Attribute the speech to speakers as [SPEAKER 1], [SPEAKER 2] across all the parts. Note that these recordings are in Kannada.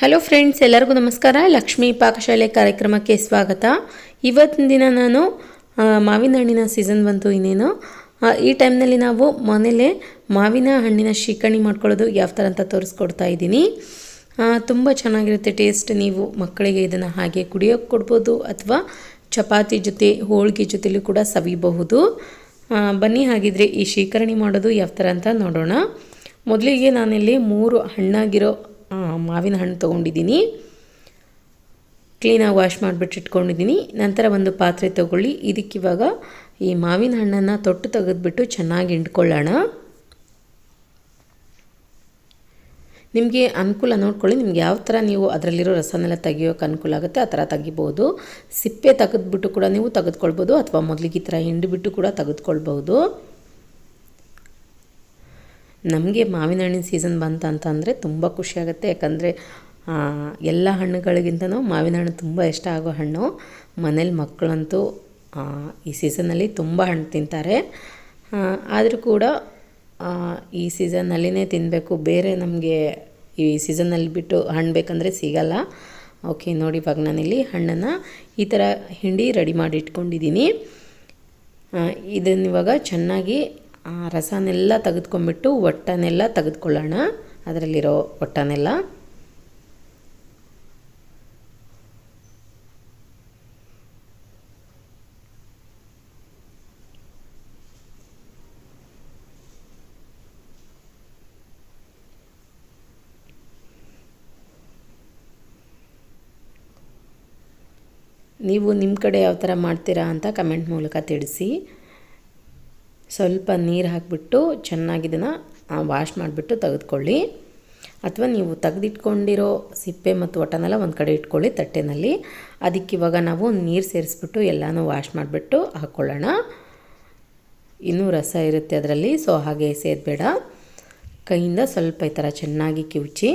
[SPEAKER 1] ಹಲೋ ಫ್ರೆಂಡ್ಸ್ ಎಲ್ಲರಿಗೂ ನಮಸ್ಕಾರ. ಲಕ್ಷ್ಮೀ ಪಾಕಶಾಲೆ ಕಾರ್ಯಕ್ರಮಕ್ಕೆ ಸ್ವಾಗತ. ಇವತ್ತಿನ ದಿನ ನಾನು ಮಾವಿನ ಹಣ್ಣಿನ ಸೀಸನ್ ಬಂತು ಇನ್ನೇನು. ಈ ಟೈಮ್ನಲ್ಲಿ ನಾವು ಮನೇಲೇ ಮಾವಿನ ಹಣ್ಣಿನ ಶಿಕಣಿ ಮಾಡ್ಕೊಳ್ಳೋದು ಯಾವ ಥರ ಅಂತ ತೋರಿಸ್ಕೊಡ್ತಾ ಇದ್ದೀನಿ. ತುಂಬ ಚೆನ್ನಾಗಿರುತ್ತೆ ಟೇಸ್ಟ್ ನೀವು ಮಕ್ಕಳಿಗೆ ಇದನ್ನು ಹಾಗೆ ಕುಡಿಯೋಕ್ಕೆ ಕೊಡ್ಬೋದು ಅಥವಾ ಚಪಾತಿ ಜೊತೆ, ಹೋಳಿಗೆ ಜೊತೆಲೂ ಕೂಡ ಸವಿಬಹುದು. ಬನ್ನಿ ಹಾಗಿದ್ರೆ ಈ ಶೇಖರಣೆ ಮಾಡೋದು ಯಾವ ಥರ ಅಂತ ನೋಡೋಣ. ಮೊದಲಿಗೆ ನಾನಿಲ್ಲಿ ಮೂರು ಹಣ್ಣಾಗಿರೋ ಮಾವಿನ ಹಣ್ಣು ತೊಗೊಂಡಿದ್ದೀನಿ. ಕ್ಲೀನಾಗಿ ವಾಶ್ ಮಾಡಿಬಿಟ್ಟು ಇಟ್ಕೊಂಡಿದ್ದೀನಿ. ನಂತರ ಒಂದು ಪಾತ್ರೆ ತೊಗೊಳ್ಳಿ. ಇದಕ್ಕಿವಾಗ ಈ ಮಾವಿನ ಹಣ್ಣನ್ನು ತೊಟ್ಟು ತೆಗೆದುಬಿಟ್ಟು ಚೆನ್ನಾಗಿ ಹಿಂಡ್ಕೊಳ್ಳೋಣ. ನಿಮಗೆ ಅನುಕೂಲ ನೋಡ್ಕೊಳ್ಳಿ. ನಿಮ್ಗೆ ಯಾವ ಥರ ನೀವು ಅದರಲ್ಲಿರೋ ರಸನೆಲ್ಲ ತೆಗಿಯೋಕೆ ಅನುಕೂಲ ಆಗುತ್ತೆ ಆ ಥರ ತೆಗಿಬೋದು. ಸಿಪ್ಪೆ ತೆಗೆದುಬಿಟ್ಟು ಕೂಡ ನೀವು ತೆಗೆದುಕೊಳ್ಬೋದು ಅಥವಾ ಮೊದಲಿಗೆ ಈ ಥರ ಹಿಂಡಿಬಿಟ್ಟು ಕೂಡ ತೆಗೆದುಕೊಳ್ಬೋದು. ನಮಗೆ ಮಾವಿನ ಹಣ್ಣಿನ ಸೀಸನ್ ಬಂತ ಅಂತಂದರೆ ತುಂಬ ಖುಷಿಯಾಗುತ್ತೆ ಯಾಕಂದರೆ ಎಲ್ಲ ಹಣ್ಣುಗಳಿಗಿಂತನೂ ಮಾವಿನ ಹಣ್ಣು ತುಂಬ ಇಷ್ಟ ಆಗೋ ಹಣ್ಣು. ಮನೇಲಿ ಮಕ್ಕಳಂತೂ ಈ ಸೀಸನ್ನಲ್ಲಿ ತುಂಬ ಹಣ್ಣು ತಿಂತಾರೆ. ಆದರೂ ಕೂಡ ಈ ಸೀಸನ್ನಲ್ಲಿನೇ ತಿನ್ನಬೇಕು ಬೇರೆ ನಮಗೆ ಈ ಸೀಸನ್ನಲ್ಲಿ ಬಿಟ್ಟು ಹಣ್ಣು ಬೇಕಂದರೆ ಸಿಗಲ್ಲ. ಓಕೆ ನೋಡಿ ಇವಾಗ ನಾನಿಲ್ಲಿ ಹಣ್ಣನ್ನು ಈ ಥರ ಹಿಂಡಿ ರೆಡಿ ಮಾಡಿ ಇಟ್ಕೊಂಡಿದ್ದೀನಿ. ಇದನ್ನು ಇವಾಗ ಚೆನ್ನಾಗಿ ಆ ರಸನೆಲ್ಲ ತೆಗೆದ್ಕೊಂಬಿಟ್ಟು ಒಟ್ಟನೆಲ್ಲ ತೆಗೆದುಕೊಳ್ಳೋಣ. ಅದರಲ್ಲಿರೋ ಒಟ್ಟನೆಲ್ಲ. ನೀವು ನಿಮ್ಮ ಕಡೆ ಯಾವ ಥರ ಮಾಡ್ತೀರಾ ಅಂತ ಕಮೆಂಟ್ ಮೂಲಕ ತಿಳಿಸಿ. ಸ್ವಲ್ಪ ನೀರು ಹಾಕಿಬಿಟ್ಟು ಚೆನ್ನಾಗಿ ಇದನ್ನು ವಾಶ್ ಮಾಡಿಬಿಟ್ಟು ತೆಗೆದುಕೊಳ್ಳಿ. ಅಥವಾ ನೀವು ತೆಗೆದಿಟ್ಕೊಂಡಿರೋ ಸಿಪ್ಪೆ ಮತ್ತು ಒಟ್ಟನೆಲ್ಲ ಒಂದು ಕಡೆ ಇಟ್ಕೊಳ್ಳಿ ತಟ್ಟೆನಲ್ಲಿ. ಅದಕ್ಕೆ ಇವಾಗ ನಾವು ನೀರು ಸೇರಿಸ್ಬಿಟ್ಟು ಎಲ್ಲನೂ ವಾಶ್ ಮಾಡಿಬಿಟ್ಟು ಹಾಕ್ಕೊಳ್ಳೋಣ ಇನ್ನೂ ರಸ ಇರುತ್ತೆ ಅದರಲ್ಲಿ ಸೊ ಹಾಗೆ ಸೇದಬೇಡ. ಕೈಯಿಂದ ಸ್ವಲ್ಪ ಈ ಥರ ಚೆನ್ನಾಗಿ ಕಿವುಚಿ.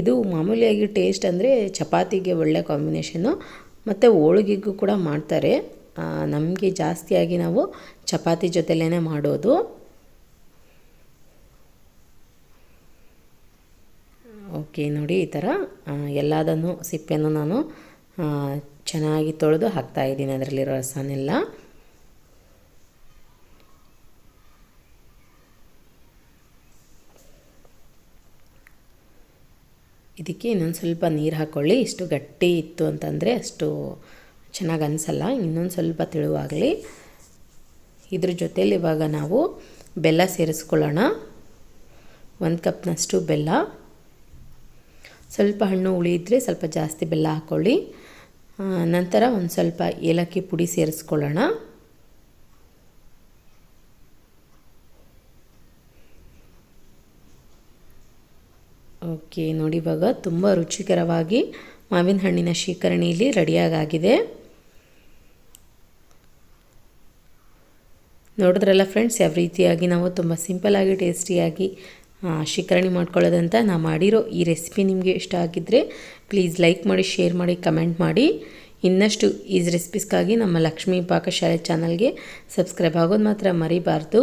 [SPEAKER 1] ಇದು ಮಾಮೂಲಿಯಾಗಿ ಟೇಸ್ಟ್ ಅಂದರೆ ಚಪಾತಿಗೆ ಒಳ್ಳೆ ಕಾಂಬಿನೇಷನ್ನು ಮತ್ತು ಹೋಳಿಗೆಗೂ ಕೂಡ ಮಾಡ್ತಾರೆ. ನಮಗೆ ಜಾಸ್ತಿಯಾಗಿ ನಾವು ಚಪಾತಿ ಜೊತೆಲೇ ಮಾಡೋದು. ಓಕೆ ನೋಡಿ ಈ ಥರ ಎಲ್ಲದನ್ನು ಸಿಪ್ಪೆಯನ್ನು ನಾನು ಚೆನ್ನಾಗಿ ತೊಳೆದು ಹಾಕ್ತಾಯಿದ್ದೀನಿ ಅದರಲ್ಲಿರೋ ರಸನೆಲ್ಲ. ಇದಕ್ಕೆ ಇನ್ನೊಂದು ಸ್ವಲ್ಪ ನೀರು ಹಾಕ್ಕೊಳ್ಳಿ ಇಷ್ಟು ಗಟ್ಟಿ ಇತ್ತು ಅಂತಂದರೆ ಅಷ್ಟು ಚೆನ್ನಾಗಿ ಅನಿಸಲ್ಲ. ಇನ್ನೊಂದು ಸ್ವಲ್ಪ ತಿಳುವಾಗಲಿ. ಇದ್ರ ಜೊತೇಲಿ ಇವಾಗ ನಾವು ಬೆಲ್ಲ ಸೇರಿಸ್ಕೊಳ್ಳೋಣ. ಒಂದು ಕಪ್ನಷ್ಟು ಬೆಲ್ಲ. ಸ್ವಲ್ಪ ಹಣ್ಣು ಉಳಿದ್ರೆ ಸ್ವಲ್ಪ ಜಾಸ್ತಿ ಬೆಲ್ಲ ಹಾಕ್ಕೊಳ್ಳಿ ನಂತರ ಒಂದು ಸ್ವಲ್ಪ ಏಲಕ್ಕಿ ಪುಡಿ ಸೇರಿಸ್ಕೊಳ್ಳೋಣ. ಓಕೆ, ನೋಡಿ ಇವಾಗ ತುಂಬ ರುಚಿಕರವಾಗಿ ಮಾವಿನ ಹಣ್ಣಿನ ಶೀಕರಣಿ ಇಲ್ಲಿ ರೆಡಿಯಾಗಾಗಿದೆ. ನೋಡಿದ್ರಲ್ಲ ಫ್ರೆಂಡ್ಸ್ ಯಾವ ರೀತಿಯಾಗಿ ನಾವು ತುಂಬ ಸಿಂಪಲ್ಲಾಗಿ ಟೇಸ್ಟಿಯಾಗಿ ಶೇಖರಣೆ ಮಾಡ್ಕೊಳ್ಳೋದಂತ ನಾ ಮಾಡಿರೋ ಈ ರೆಸಿಪಿ ನಿಮಗೆ ಇಷ್ಟ ಆಗಿದ್ದರೆ ಪ್ಲೀಸ್ ಲೈಕ್ ಮಾಡಿ ಶೇರ್ ಮಾಡಿ ಕಮೆಂಟ್ ಮಾಡಿ. ಇನ್ನಷ್ಟು ಈಸ್ ರೆಸಿಪೀಸ್ಗಾಗಿ ನಮ್ಮ ಲಕ್ಷ್ಮೀ ಪಾಕಶಾಲೆ ಚಾನಲ್ಗೆ ಸಬ್ಸ್ಕ್ರೈಬ್ ಆಗೋದು ಮಾತ್ರ ಮರಿಬಾರ್ದು.